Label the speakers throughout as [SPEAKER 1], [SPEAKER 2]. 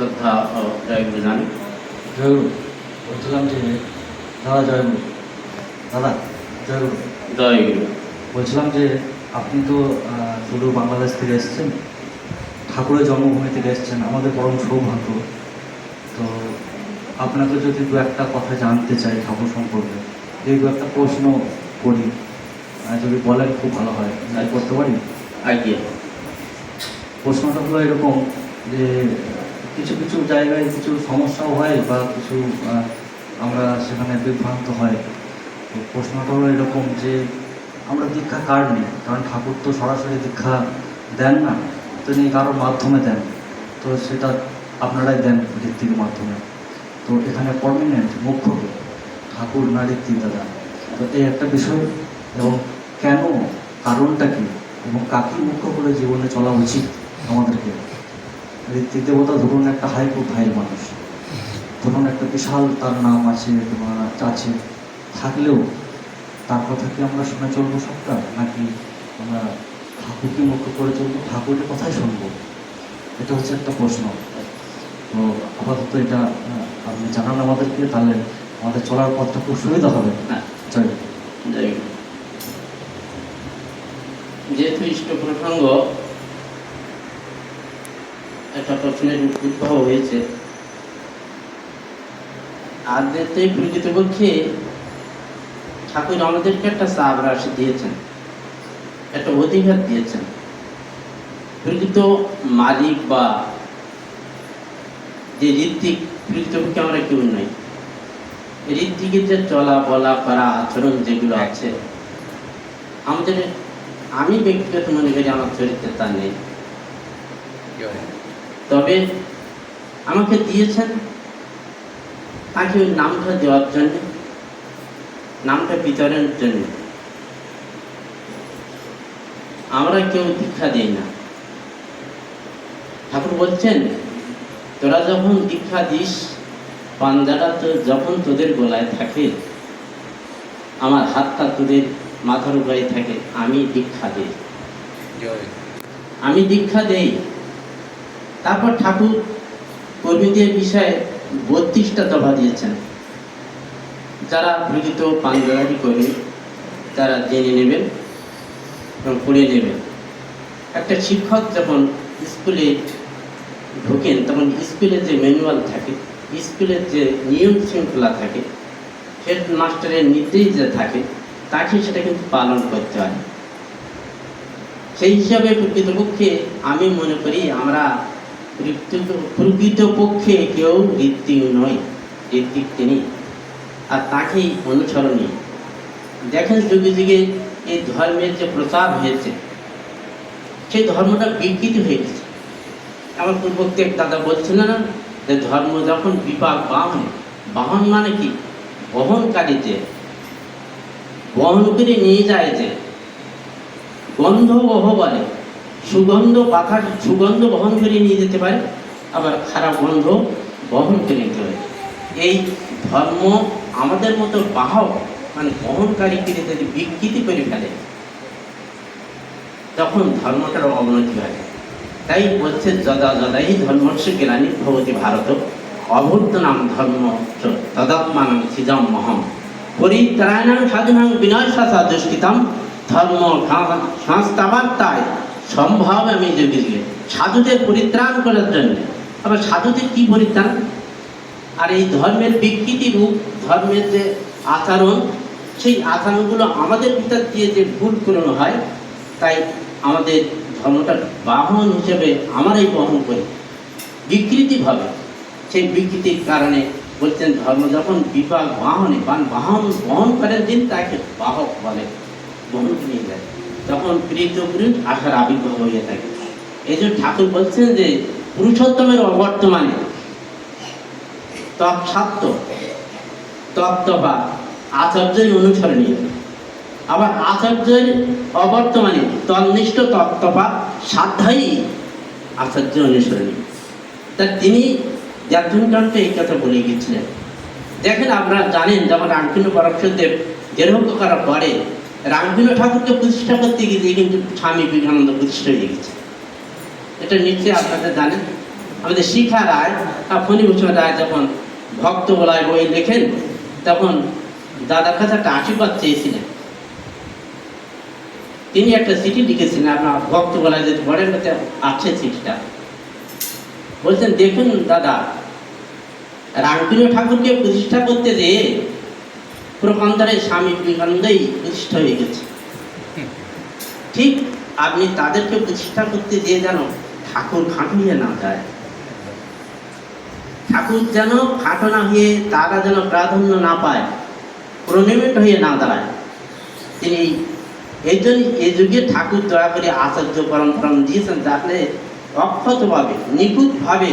[SPEAKER 1] শ্রদ্ধা ও জয়গুরু জানি।
[SPEAKER 2] জয়গুরু বলছিলাম যে দাদা জয়গুরু দাদা জয়গুরু
[SPEAKER 1] জয়গুরু
[SPEAKER 2] বলছিলাম যে আপনি তো শুধু বাংলাদেশ থেকে এসেছেন ঠাকুরের জন্মভূমি থেকে এসেছেন আমাদের পরম সৌভাগ্য। তো আপনাকে যদি দু একটা কথা জানতে চাই ঠাকুর সম্পর্কে এই দু একটা প্রশ্ন করি যদি বলেন খুব ভালো হয় তাই করতে পারি?
[SPEAKER 1] আজ্ঞে।
[SPEAKER 2] প্রশ্নটা হলো এরকম যে কিছু কিছু জায়গায় কিছু সমস্যাও হয় বা কিছু আমরা সেখানে বিভ্রান্ত হয়। তো প্রশ্নটা হলো এরকম যে আমরা দীক্ষা কার নিই? কারণ ঠাকুর তো সরাসরি দীক্ষা দেন না, তিনি কারোর মাধ্যমে দেন। তো সেটা আপনারাই দেন ঋত্বিকের মাধ্যমে। তো এখানে পারমানেন্ট মুখ্য ঠাকুর না ঋত্বিক দাদা? তো এই একটা বিষয়, এবং কেন কারণটা কি? এবং কাকে মুখ্য করে জীবনে চলা উচিত আমাদেরকে? ঋত্বিক দেবতা ধরুন একটা হাই প্রোফাইল মানুষ। ধরুন একটা বিশাল তার নাম আছে বা আছে থাকলেও তার কথা কি আমরা শুনে চলবো সবটা? নাকি আমরা ঠাকুরকে মুখ্য করে চলবো? ঠাকুরের কথাই শুনব? এটা হচ্ছে একটা প্রশ্ন। তো আপাতত এটা আপনি জানান আমাদেরকে তাহলে আমাদের চলার পথটা খুব সুবিধা হবে।
[SPEAKER 1] হ্যাঁ
[SPEAKER 2] জয়।
[SPEAKER 1] যেহেতু ইষ্ট প্রসঙ্গ একটা প্রশ্নের উদ্ভব হয়েছে। আর যেতে প্রকৃতপক্ষে ঠাকুর আমাদেরকে একটা চাপ রাশি দিয়েছেন, একটা অধিকার দিয়েছেন। প্রকৃত মালিক বা যে ঋত্বিক প্রকৃতপক্ষে আমরা কেউ নাই। ঋত্বিকের যে চলা বলা করা আচরণ যেগুলো আছে, আমাদের, আমি ব্যক্তিগত মনে করি আমার চরিত্রে তা নেই। তবে আমাকে দিয়েছেন তাকে ওই নামটা দেওয়ার জন্য নামটা বিতরণের জন্য। আমরা কেউ দীক্ষা দিই না। ঠাকুর বলছেন তোরা যখন দীক্ষা দিস পাঞ্জাটা তো যখন তোদের গলায় থাকে আমার হাতটা তোদের মাথার উপরে থাকে আমি দীক্ষা দিই। আমি দীক্ষা দেই। তারপর ঠাকুর কর্মীদের বিষয়ে বত্রিশটা দফা দিয়েছেন। যারা প্রকৃত পাঞ্জাবি কর্মী তারা জেনে নেবেন এবং পড়ে নেবেন। একটা শিক্ষক যখন স্কুলে ঢোকেন, তখন স্কুলের যে ম্যানুয়াল থাকে স্কুলের যে নিয়ম শৃঙ্খলা থাকে হেড মাস্টারের নির্দেশ যে থাকে, তাকে সেটা কিন্তু পালন করতে হয়। সেই হিসাবে প্রকৃতপক্ষে আমি মনে করি, আমরা প্রকৃতপক্ষে কেউ ঋত্বিক নয় ঋত্বিক তিনি আর তাকেই অনুসরণীয়। দেখেন যুগে যুগে এই ধর্মের যে প্রচার হয়েছে সেই ধর্মটা বিকৃতি হয়ে গেছে। আমার পূর্ববর্তী দাদা বলছিল না, যে ধর্ম যখন বিপাক বাহন বাহন মানে কি? বহনকারী যে, বহন করে নিয়ে যায় যে গন্ধ বহ বলে। সুগন্ধ পাতা সুগন্ধ বহন করে নিয়ে যেতে পারে, আবার খারাপ গন্ধ বহন করে নিতে পারে। এই ধর্ম আমাদের মতো বাহক মানে বহনকারীকে যদি বিকৃতি করে ফেলে, তখন ধর্মটার অবনতি হয়। তাই বলছে, যদা যদাই ধর্মস্য জ্ঞানী ভগবতী ভারত অভূত নাম ধর্ম তদাত্মানং সিজম মহম। পরিত্রায়ণাং সাধুনাং বিনয় শাসা দুষ্কৃতম, ধর্ম সংস্থাবার্তায় সম্ভব আমি যোগে যুগে সাধুদের পরিত্রাণ করার জন্য। আবার সাধুদের কি পরিত্রাণ? আর এই ধর্মের বিকৃতি রূপ, ধর্মের যে আচরণ, সেই আচরণগুলো আমাদের ভিতর দিয়ে যে ভুল করানো হয়, তাই আমাদের ধর্মটা বাহন হিসেবে আমরাই বহন করি। বিকৃতিভাবে। সেই বিকৃতির কারণে বলছেন, ধর্ম যখন বিপাক, বাহনে বান, বাহন বহন করেন দিন তাকে বাহক বলে বহন নিয়ে যায়। তখন প্রীত পুরুষ আশার আবির্ভাব হয়ে থাকে। এই জন্য ঠাকুর বলছেন যে, পুরুষোত্তমের অবর্তমানে আচার্যই অনুসরণীয়। আবার আচার্যের অবর্তমানে আচার্য অনুসরণীয়। তা তিনি জাতীয়কান্তে এই কথা বলে গিয়েছিলেন দেখেন, আপনারা জানেন যখন রামকৃষ্ণ পরমশদেব দেহ করার পরে রামকৃষ্ণ ঠাকুরকে প্রতিষ্ঠা করতে গিয়ে কিন্তু স্বামী বিবেকানন্দ প্রতিষ্ঠা হয়ে গেছে। এটা নিশ্চয়ই আপনারা জানেন। আমাদের শিখা রায় ফণীভূষণ রায় যখন ভক্ত বলায় বই লেখেন, তখন দাদার কাছে একটা আশীর্বাদ চেয়েছিলেন। তিনি একটা চিঠি লিখেছিলেন আপনার ভক্ত বলায় যে বড়ের কাছে আছে চিঠিটা। বলছেন, দেখুন দাদা রামকৃষ্ণ ঠাকুরকে প্রতিষ্ঠা করতে যে প্রকান্তরে স্বামী বিবেকানন্দই প্রতিষ্ঠা হয়ে গেছে। ঠিক আপনি তাদেরকে প্রতিষ্ঠা করতে যে যেন ঠাকুর খাটুইয়ে না যায়। ঠাকুর যেন খাটো না হয়ে তারা যেন প্রাধান্য না পায়, প্রণিমিত হয়ে না দাঁড়ায়। তিনি এই জন্য এই যুগে ঠাকুর দয়া করে আচার্য পরম্পরা দিয়েছেন যাতে অক্ষতভাবে, নিখুঁতভাবে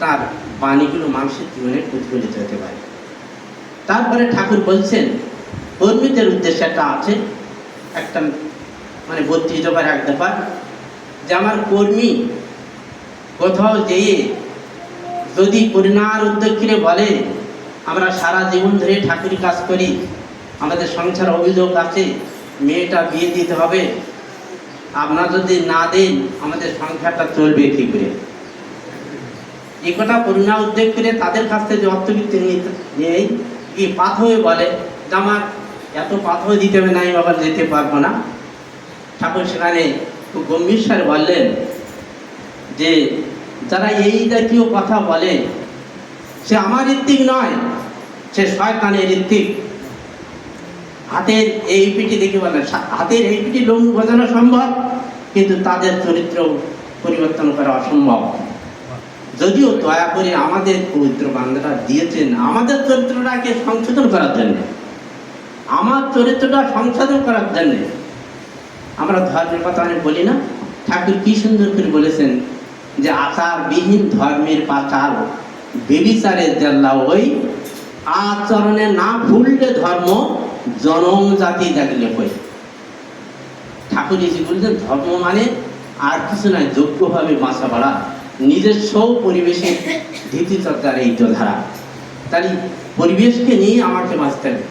[SPEAKER 1] তার বাণীগুলো মানুষের জীবনে প্রতিফলিত হতে পারে। তারপরে ঠাকুর বলছেন কর্মীদের উদ্দেশ্যে একটা আছে, একটা মানে বত্রিশ দফার এক দফা যে আমার কর্মী কোথাও যেয়ে যদি করুণার উদ্যোগীরে বলে, আমরা সারা জীবন ধরে ঠাকুরি কাজ করি, আমাদের সংসার অভিযোগ আছে, মেয়েটা বিয়ে দিতে হবে, আপনারা যদি না দেন, আমাদের সংসারটা চলবে কি করে। এই কথা করুণা উদ্যোগ করে তাদের কাছ থেকে অর্থবৃত্তি নেই কি পাথরে বলে যে আমার এত পাথর দিতে হবে না, আমি আবার যেতে পারব না। ঠাকুর সেখানে খুব গম্ভীর স্বরে বললেন যে, যারা এই জাতীয় কথা বলে, সে আমার ঋত্বিক নয়, সে শয়তানের ঋত্বিক। হাতের এই পিঠি দেখে বলে হাতের এই পিঠি লোম বোঝানো সম্ভব, কিন্তু তাদের চরিত্র পরিবর্তন করা অসম্ভব। যদিও দয়া করে আমাদের পবিত্র বান্ধাটা দিয়েছেন, আমাদের চরিত্রটাকে সংশোধন করার জন্য। আমার চরিত্রটা সংশোধন করার জন্য। আমরা ধর্মের কথা অনেক বলি না। ঠাকুর কি সুন্দর করে বলেছেন যে আচার আচারবিহীন ধর্মের পাচার, বেবিচারের জেল্লা ওই আচরণে না ভুললে ধর্ম জনম জাতি দেখলে হই ঠাকুর এসে বলছেন, ধর্ম মানে আর কিছু নয়, যোগ্যভাবে বাঁচা বাড়া। নিজস্ব পরিবেশের ধীতিচর্চার এই তো ধারা তাই পরিবেশকে নিয়ে আমাকে বাঁচতে হবে।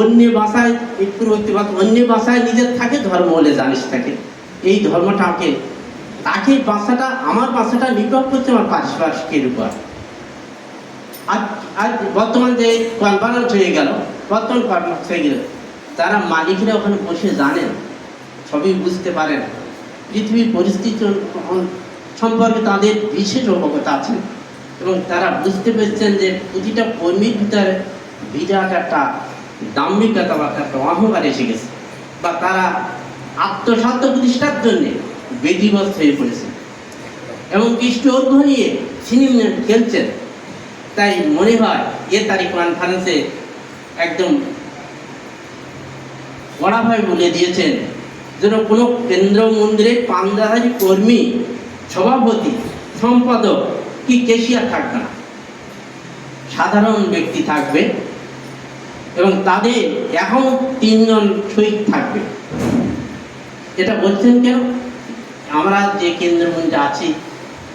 [SPEAKER 1] অন্য বাসায় একটু পারত, অন্য বাসায় নিজের থাকে, ধর্ম বলে জানিস থাকে। এই ধর্মটাকে, তাকে বাসাটা, আমার বাসাটা নির্ভর করছে আমার পারিপার্শ্বিকের উপর। আজ আজ বর্তমান যে কনফারেন্স হয়ে গেল, বর্তমান কনফারেন্স হয়ে গেল, তারা মালিকরা ওখানে বসে জানেন, সবই বুঝতে পারেন। পৃথিবীর পরিস্থিতি সম্পর্কে তাদের বিশেষ অবগতা আছে। এবং তারা বুঝতে পেরেছেন যে প্রতিটা কর্মীর ভিতরে বিরাট একটা দাম্ভিকতা বা একটা অহংকার এসে গেছে। বা তারা আত্মসাধ্য প্রতিষ্ঠার জন্য বেদিবস্ত হয়ে পড়েছে। এবং কৃষ্ণ অর্ঘ নিয়ে সিনেমা খেলছেন। তাই মনে হয় এ তারিখ কনফারেন্সে একদম কড়াভাবে বলে দিয়েছেন, যেন কোনো কেন্দ্র মন্দিরে পান্দাহারি কর্মী সভাপতি, সম্পাদক, কি কেশিয়া থাকবে না? সাধারণ ব্যক্তি থাকবে এবং তাদের এখন তিনজন শহীদ থাকবে। এটা বলছেন কেন? আমরা যে কেন্দ্র মন্দিরে আছি,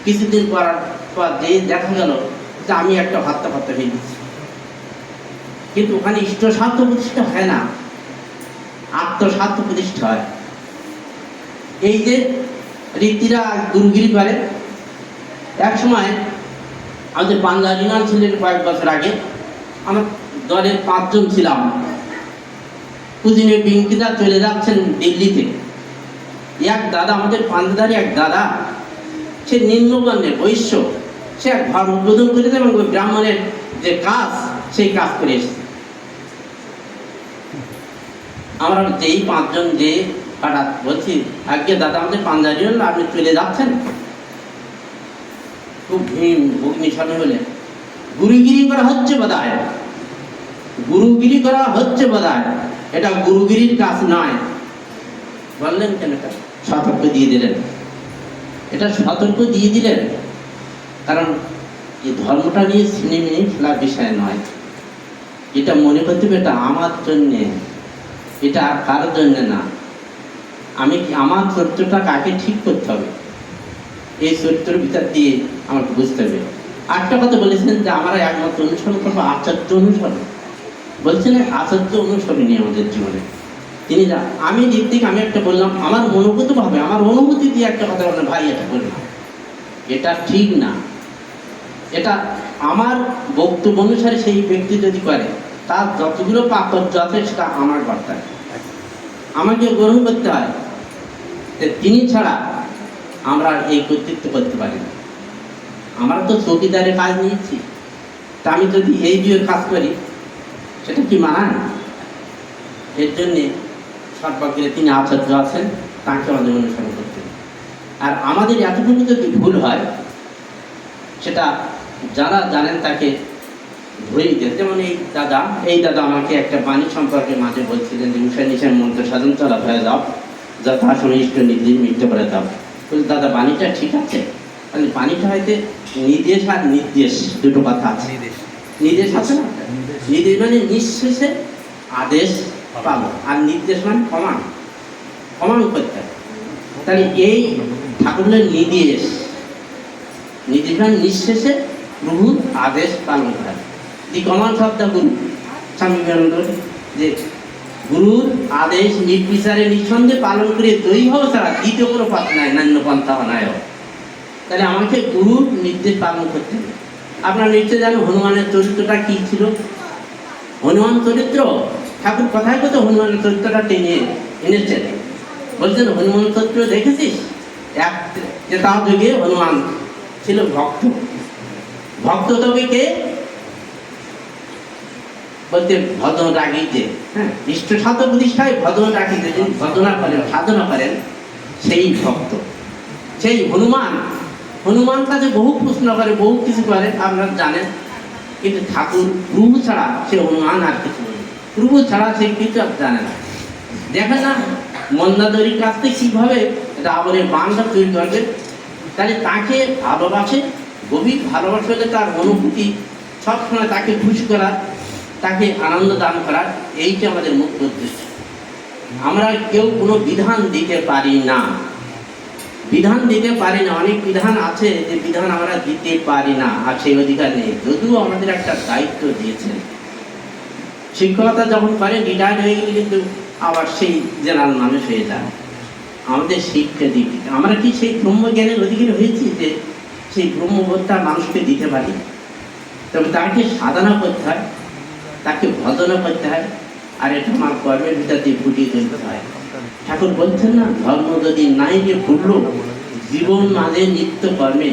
[SPEAKER 1] কিছুদিন পর পর যে দেখা গেল যে আমি একটা হত্যা করতে হয়ে গেছি কিন্তু ওখানে ইষ্টস্বার্থ প্রতিষ্ঠা হয় না, আত্মস্বার্থ প্রতিষ্ঠা হয়। এই যে রীতিরা গুরুগিরি করে এক সময় আমাদের বাংলা ইউনিয়ন ছিলেন কয়েক বছর আগে। আমার দলের পাঁচজন ছিলাম। কুদিনে পিঙ্কিদা চলে যাচ্ছেন দিল্লিতে। এক দাদা আমাদের পান্দাদারি এক দাদা। সে নিম্নবর্ণের, বৈশ্য। সে এক ঘর উদ্বোধন করেছে এবং ওই ব্রাহ্মণের যে কাজ, সেই কাজ করে এসেছে। আমরা যেই পাঁচজন যে হঠাৎ বলছি আজকে দাদা আমাদের পাঞ্জাবি হল, আপনি চলে যাচ্ছেন? খুব ভীম অগ্নিশনে হলে গুরুগিরি করা হচ্ছে বোধহয়। গুরুগিরি করা হচ্ছে বোধহয়? এটা গুরুগিরির কাজ নয়। বললেন কেন সতর্ক দিয়ে দিলেন। এটা সতর্ক দিয়ে দিলেন কারণ এই ধর্মটা নিয়ে সিনেমে ফেলার বিষয় নয়। এটা মনে করতে হবে এটা আমার জন্যে, এটা আর কারোর জন্য না। আমি আমার চরিত্রটা কাকে ঠিক করতে হবে? এই চরিত্রের ভিতর দিয়ে আমাকে বুঝতে হবে। আরেকটা কথা বলেছেন যে আমরা একমাত্র অনুসরণ করব, আচার্য অনুসরণ। বলছেন আচার্য অনুসরণী আমাদের জীবনে। তিনি যা আমি ঋত্বিক আমি একটা বললাম, আমার অনুভূত ভাবে আমার অনুভূতি দিয়ে একটা কথা বললাম ভাই, এটা বললাম। এটা ঠিক না। এটা আমার বক্তব্য অনুসারে সেই ব্যক্তি যদি করে, তার যতগুলো পাপড় যথেষ্ট আমার বার্তায়। আমাকে গ্রহণ করতে হয়। তিনি ছাড়া আমরা আর এই কর্তৃত্ব করতে পারি না। আমরা তো চৌকিদারে কাজ নিয়েছি। তা আমি যদি এই বিয়ের কাজ করি, সেটা কি মানান এর জন্যে সর্বাগ্রে তিনি আচার্য আছেন, তাকে আমাদের অনুসরণ করতে আর আমাদের এতটুকু যদি ভুল হয়, সেটা যারা জানেন তাকে ধরেই দেন। যেমন এই দাদা এই দাদা আমাকে একটা বাণী সম্পর্কে মাঝে বলছিলেন যে, উষা নিশান মন্ত্র সাধন চলা হয়ে যাও সময় ইষ্ট নির্দিন মৃত্যু করে দাও। দাদা বাণীটা ঠিক আছে। তাহলে বাণীটা হয়তো নির্দেশ আর নির্দেশ দুটো কথা আছে। নির্দেশ। আছে না? নির্দেশ। মানে নিঃশেষে আদেশ পাবো। আর নির্দেশ মানে কমান কমান করতে হবে। তাহলে এই ঠাকুরের নির্দেশ। নির্দেশ মানে নিঃশেষে প্রভুর আদেশ পালন করা। দি কমান শব্দ গুরু স্বামী বিবেকানন্দ যে গুরুর আদেশ নির্বিচারে নিঃসন্দেহে পালন করে হওয়া ছাড়া দ্বিতীয় কোনো পথ নাই, নান্য পন্থা নাই তাহলে আমাকে গুরুর নির্দেশ পালন করতে হবে। আপনার নিশ্চয় জানো হনুমানের চরিত্রটা কি ছিল? হনুমান চরিত্র? ঠাকুর কথায় কথা হনুমানের চরিত্রটা টেনে এনেছেন? বলছেন, হনুমান চরিত্র দেখেছিস? এক যে যুগে হনুমান ছিল ভক্ত। ভক্ত তবে কে? বলতে ভজন রাগিতে হ্যাঁ ইষ্ট সাধ প্রতিষ্ঠায় ভজন রাখিতে যিনি ভজনা করেন সাধনা করেন সেই ভক্ত। সেই হনুমান। হনুমান কাছে বহু প্রশ্ন করে বহু কিছু করে আপনারা জানেন। কিন্তু ঠাকুর প্রভু ছাড়া সে হনুমান আর কিছু নেই প্রভু ছাড়া সে কিছু আর জানে না। দেখেন না মন্দাদরির কাছ থেকে কীভাবে রাবণের বাংলা তৈরি করবে? তাহলে তাকে ভালোবাসে গভীর ভালোবাসা হলে তার অনুভূতি সবসময় তাকে খুশি করার তাকে আনন্দ দান করার এইটা আমাদের মুখ্য উদ্দেশ্য। আমরা কেউ কোনো বিধান দিতে পারি না। বিধান দিতে পারি না, অনেক বিধান আছে যে বিধান আমরা দিতে পারি না, আর সেই অধিকার নেই। যদিও আমাদের একটা দায়িত্ব দিয়েছেন। শিক্ষকতা যখন করেন রিটায়ার্ড হয়ে গেলে কিন্তু আবার সেই জেনারেল মানুষ হয়ে যায়। আমাদের শিক্ষা দিক আমরা কি সেই ব্রহ্মজ্ঞানের অধিকারী হয়েছি যে সেই ব্রহ্মবোধটা মানুষকে দিতে পারি? তবে তাকে সাধনা করতে হয়। তাকে ভজনা করতে হয়, আর এটা আমার কর্মের ভিতর দিয়ে ফুটিয়ে তুলতে হয়। ঠাকুর বলছেন না, ধর্ম যদি নাই যে ফুটল জীবন মাঝে নিত্য কর্মে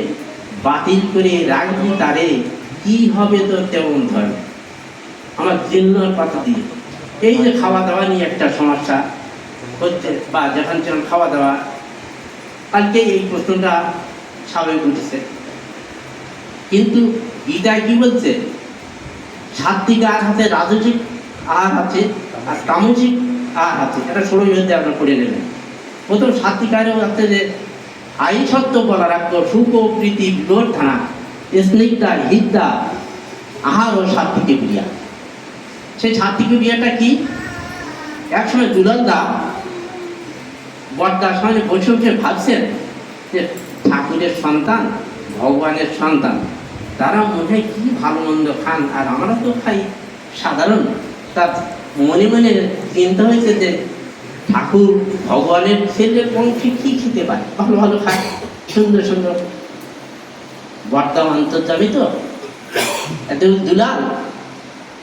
[SPEAKER 1] বাতিল করে রাখবি তারে, কি হবে তোর তেমন ধর্ম? আমার জিল্লার কথা দিয়ে। এই যে খাওয়া দাওয়া নিয়ে একটা সমস্যা হচ্ছে, বা যখন যখন খাওয়া দাওয়া কালকে এই প্রশ্নটা স্বাভাবিক উঠেছে। কিন্তু গীতা কি বলছে? সাত্বিক আহার আছে রাজসিক আহার আছে আর তামসিক আহার আছে এটা ষোলোই মধ্যে আপনার পড়ে নেবেন। প্রথম সাত্বিক আহারেও আছে যে আই সত্য বলা রাখতো সুখ, প্রীতি বিবর্ধনা স্নিগ্ধা হিদ্দা আহার ও সাত্বিকে ক্রিয়া। সেই সাত্বিক ক্রিয়াটা কি? একসময় দুলাল দা বরদার সঙ্গে বসে বসে ভাবছেন যে ঠাকুরের সন্তান, ভগবানের সন্তান। তারা মনে কি ভালো মন্দ খান? আর আমরা তো খাই সাধারণ। তার মনে মনে চিন্তা হয়েছে যে ঠাকুর ভগবানের ছেলের বংশে কি খেতে পারে? ভালো ভালো খায়। সুন্দর সুন্দর। বর্তমান অন্তর্জামী তো। এত দুলাল।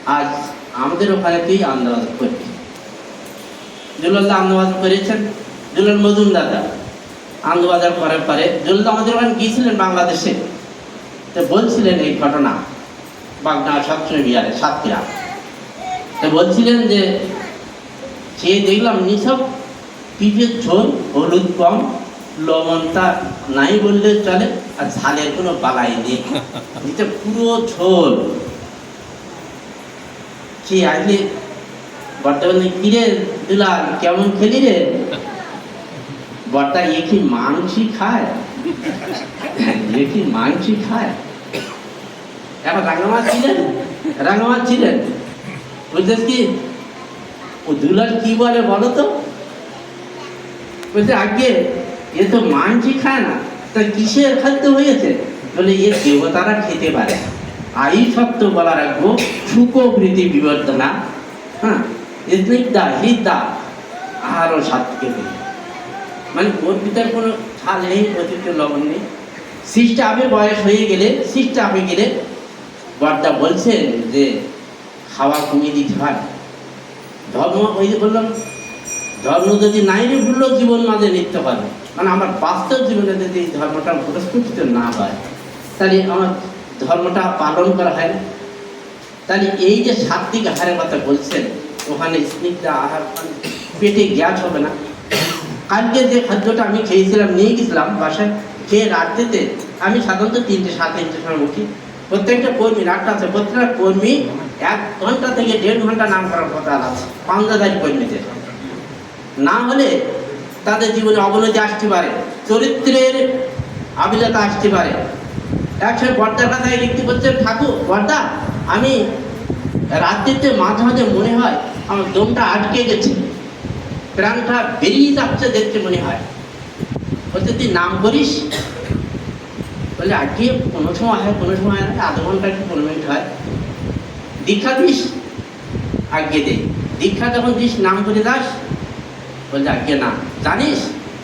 [SPEAKER 1] আজ আমাদের ওখানে তুই আন্দাজ করবি। দুলাল আন্দাজ করেছেন। দুলাল মজুম দাদা আনন্দবাজার করার পরে জলদা আমাদের ওখানে গিয়েছিলেন বাংলাদেশে। বলছিলেন এই ঘটনা বাগদা সবসময় বিহারে সাতক্ষীরা। তো বলছিলেন যে, সে দেখলাম নিছক পিঠের ঝোল, হলুদ কম লবণটা নাই বললে চলে, আর ঝালের কোনো বালাই নেই। পুরো ঝোল। সে আজকে বর্তমানে কিরে দিলাম কেমন খেলি রে? বর্তা এ কি মাংসই খায়? এ কি মাংসই খায় এখন রাঙামাছ ছিলেন রাঙামাছ ছিলেন বলছিস কি ও দুলাল কি বলে বলো তো বলছে আগে এ তো মাংসই খায় না তা কিসের খাদ্য হয়েছে বলে এ দেবতারা খেতে পারে আই সত্য বলা রাখব সুখবৃত্তি বিবর্ধনা হ্যাঁ স্নিগ্ধা হৃদা আহারও সাত্বিকে বলি মানে ওর ভিতরে কোনো ছাল নেই অতিরিক্ত লবণ নেই সিস্টা আপে বয়স হয়ে গেলে সিস্টা আপে গেলে বর্দা বলছেন যে, খাওয়া কমিয়ে দিতে হয়। ধর্ম, ওই যে বললাম, ধর্ম যদি নাই ভুললো জীবন মাঝে নিতে পারবে মানে আমার বাস্তব জীবনে যদি ধর্মটা পুরস্কৃত না হয়, তাহলে আমার ধর্মটা পালন করা হয় না। তাহলে এই যে সাত্বিক আহারের কথা বলছেন, ওখানে স্নিগ্ধ আহার পেটে গ্যাস হবে না। কালকে যে খাদ্যটা আমি খেয়েছিলাম, নিয়ে গেছিলাম বাসায় খেয়ে রাত্রিতে আমি সাধারণত তিনটে, সাড়ে তিনটে সময় উঠি প্রত্যেকটা কর্মী, রাতটা আছে, প্রত্যেকটা কর্মী এক ঘণ্টা থেকে দেড় ঘণ্টা নাম করার কথা আছে পান্দাদারি কর্মীদের। না হলে তাদের জীবনে অবনতি আসতে পারে, চরিত্রের আবিলতা আসতে পারে। একসময় বর্দার কথায় লিখতে বলছেন ঠাকুর বর্দা আমি রাত্রিতে মাঝে মাঝে মনে হয় আমার দমটা আটকে গেছে, প্রাণটা বেরিয়ে যাচ্ছে দেখতে মনে হয়। বলছে তুই নাম করিস বলে আজকে কোনো সময় হয়, কোনো সময় না, আধ ঘণ্টা কি পনেরো মিনিট হয়। দীক্ষা দিস, আজ্ঞে দে। দীক্ষা যখন দিস, নাম করে দাস। বলছে আজ্ঞে, না। জানিস,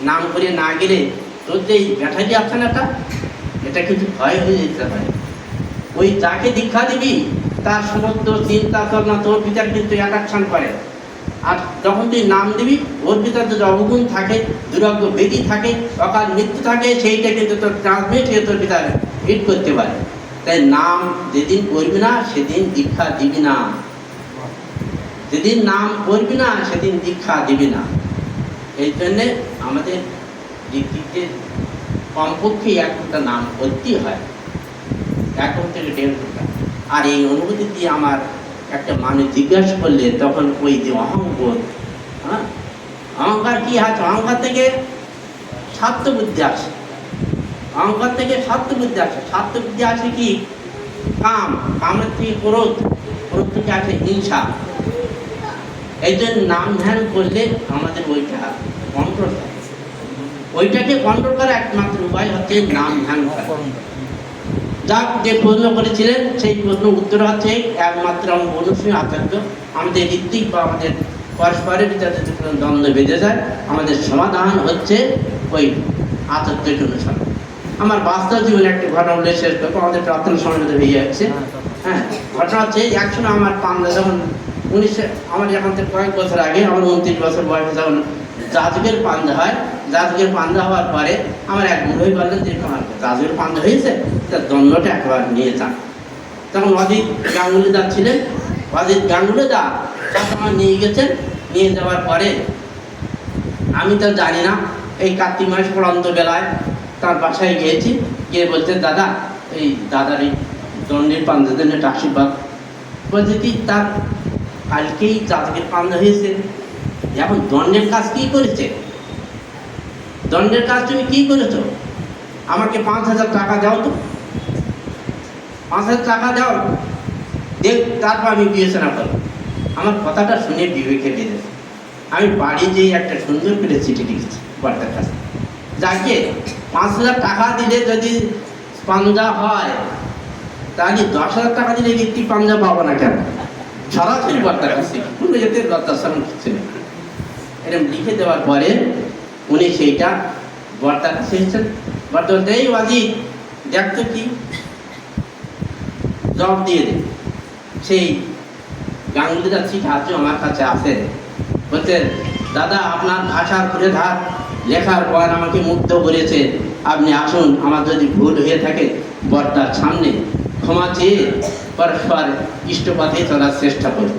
[SPEAKER 1] নাম করে না গেলে তোর যে ব্যাঠাটি আছে না এটা কিন্তু ভয় হয়ে যেতে পারে। ওই যাকে দীক্ষা দিবি, তার সমস্ত চিন্তা চলনা তোর ভিতর কিন্তু অ্যাট্রাকশন করে। আর যখন তুই নাম দিবি, ওর ভিতর যদি অবগুণ থাকে দুরজ্ঞ বেদি থাকে, অকাল মৃত্যু থাকে, সেইটা কিন্তু তোর ট্রান্সমিট হয়ে তোর ভিতরে হিট করতে পারে। তাই নাম যেদিন করবি না, সেদিন দীক্ষা দিবি না। যেদিন নাম করবি না, সেদিন দীক্ষা দিবি না। এই জন্যে আমাদের দিকটিতে কমপক্ষে এক ঘণ্টা নাম করতেই হয়। এক ঘণ্টা থেকে দেড় ঘণ্টা। আর এই অনুভূতি দিয়ে আমার একটা মানুষ জিজ্ঞাসা করলে তখন ওই যে অহংবোধ হ্যাঁ? অহংকার কি আছে? অহংকার থেকে স্বার্থ বুদ্ধি আসে। অহংকার থেকে স্বার্থ বুদ্ধি আসে। স্বার্থ বুদ্ধি আছে কি? কাম। কামের থেকে ক্রোধ। ক্রোধ থেকে আছে হিংসা। এই জন্য নাম ধ্যান করলে আমাদের ওইটা কন্ট্রোল ওইটাকে কন্ট্রোল করার একমাত্র উপায় হচ্ছে নাম ধ্যান করা। যাক যে প্রশ্ন করেছিলেন সেই প্রশ্ন উত্তর হচ্ছে একমাত্র মনুষ্য আচার্য। আমাদের ঋত্বিক বা আমাদের পরস্পরের কোনো দ্বন্দ্ব বেঁধে যায় আমাদের সমাধান হচ্ছে ওই আচার্যের অনুসরণ আমার বাস্তব জীবনে একটা ঘটনা বলে শেষ করব আমাদের প্রার্থনা সময় হয়ে যাচ্ছে হ্যাঁ ঘটনা হচ্ছে একসময় আমার পান্দা যখন উনিশশো আমার এখন কয়েক বছর আগে আমার উনত্রিশ বছর বয়সে যখন জাজকের পান্দা হয় জাজকের পান্দা হওয়ার পরে আমার এক বন্ধুই বললেন যে আমার জাজকের পান্দা হয়েছে, তার দ্বন্দ্বটা একবার নিয়ে যান তখন অজিত গাঙ্গুলি দা ছিলেন। অজিত গাঙ্গুলি দা আমার নিয়ে গেছেন। নিয়ে যাওয়ার পরে আমি তো জানি না, এই কার্তিক মাস পড়ন্ত বেলায় তার বাসায় গিয়েছি। গিয়ে বলছে, দাদা, এই দাদার এই দণ্ডের জন্য একটা আশীর্বাদ। বলছে, কি তার কালকেই জাতকের পান্দা হয়েছে? এখন দণ্ডের কাজ কি করেছে? দণ্ডের কাজ তুমি কি করেছ? আমাকে পাঁচ হাজার টাকা দাও তো। পাঁচ হাজার টাকা দাও। দেখ, তারপর আমি বিবেচনা করব। আমার কথাটা শুনে বিবেকে বেঁধেছে আমি বাড়ি যেয়ে একটা সুন্দর করে চিঠি লিখেছি কর্তার কাছে। যাকে পাঁচ হাজার টাকা দিলে যদি পাঞ্জা হয়, তাহলে দশ হাজার টাকা দিলে একটি পাঞ্জা পাবো না কেন? সরাসরি কর্তার কাছে কোনো যেতে লজ্জাসরণ হচ্ছে না এরকম লিখে দেওয়ার পরে উনি সেইটা বর্তার কাছে এসেছেন বর্তা এই বাজি দেখতো কি? জব দিয়ে দে। সেই গাঙ্গুলিদার চিঠি আজও আমার কাছে আছে। বলছে, দাদা, আপনার ভাষা ঘুরে ধার, লেখার পর আমাকে মুগ্ধ করেছে। আপনি আসুন, আমার যদি ভুল হয়ে থাকে, বর্তার সামনে ক্ষমা চেয়ে পরস্পর ইষ্টপথে চলার চেষ্টা করব।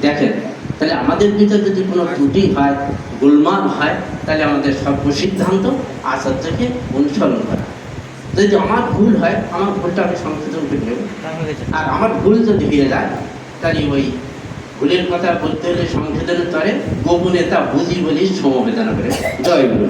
[SPEAKER 1] দেখেন তাহলে আমাদের ভিতরে যদি কোনো ত্রুটি হয়, গোলমাল হয়, তাহলে আমাদের সব সিদ্ধান্ত আচার্যকে অনুসরণ করা। যদি আমার ভুল হয়, আমার ভুলটা আমি সংশোধন করে নেব। আর আমার ভুল যদি হয়ে যায়, তাহলে ওই ভুলের কথা বলতে হলে সংশোধনের তরে গোপনে তা বুঝি বলি সমবেদনা করে। জয় গুরু।